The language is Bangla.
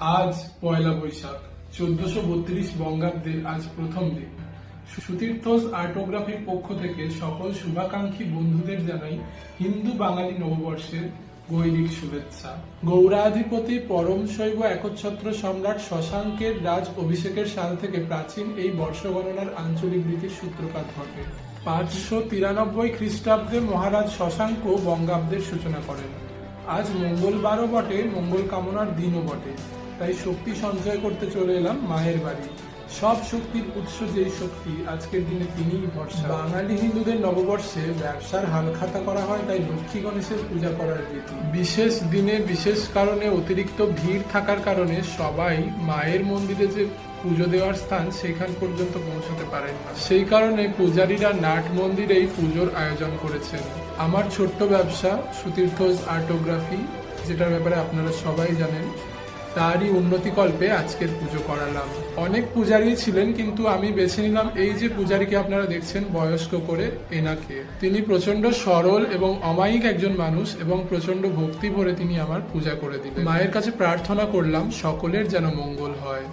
আজ পয়লা বৈশাখ, চোদ্দশো বত্রিশ বঙ্গাব্দের আজ প্রথম দিন। সুতীর্থস আর্টোগ্রাফির পক্ষ থেকে সকল শুভাকাঙ্ক্ষী বন্ধুদের জানাই হিন্দু বাঙালি নববর্ষের গৈরিক শুভেচ্ছা। গৌরাধিপতি পরম শৈব একচ্ছত্র সম্রাট শশাঙ্কের রাজ অভিষেকের সাল থেকে প্রাচীন এই বর্ষ গণনার আঞ্চলিক রীতির সূত্রপাত ঘটে। পাঁচশো তিরানব্বই খ্রিস্টাব্দে মহারাজ শশাঙ্ক বঙ্গাব্দের সূচনা করেন। আজ মঙ্গলবারও বটে, মঙ্গল কামনার দিনও বটে। তাই শক্তি সঞ্চয় করতে চলে এলাম মায়ের বাড়ি। সব শক্তির উৎস যেই শক্তি, আজকের দিনে তিনিই ভরসা। বাঙালি হিন্দুদের নববর্ষে ব্যবসার হালখাতা করা হয়, তাই লক্ষ্মী গণেশের পূজা করার রীতি। বিশেষ দিনে, বিশেষ কারণে অতিরিক্ত ভিড় থাকার কারণে সবাই মায়ের মন্দিরে যে পুজো দেওয়ার স্থান, সেখান পর্যন্ত পৌঁছতে পারেন না। সেই কারণে পূজারীরা নাট মন্দিরেই পুজোর আয়োজন করেছেন। আমার ছোট্ট ব্যবসা সুতীর্থস আর্টোগ্রাফি, যেটার ব্যাপারে আপনারা সবাই জানেন তারই উন্নতিকল্পে আজকের পুজো করালাম। অনেক পূজারি ছিলেন, কিন্তু আমি বেছে নিলাম এই যে পূজারীকে আপনারা দেখছেন, বয়স্ক করে এনাকে। তিনি প্রচণ্ড সরল এবং অমায়িক একজন মানুষ এবং প্রচণ্ড ভক্তি ভরে তিনি আমার পূজা করে দিলেন। মায়ের কাছে প্রার্থনা করলাম, সকলের যেন মঙ্গল হয়।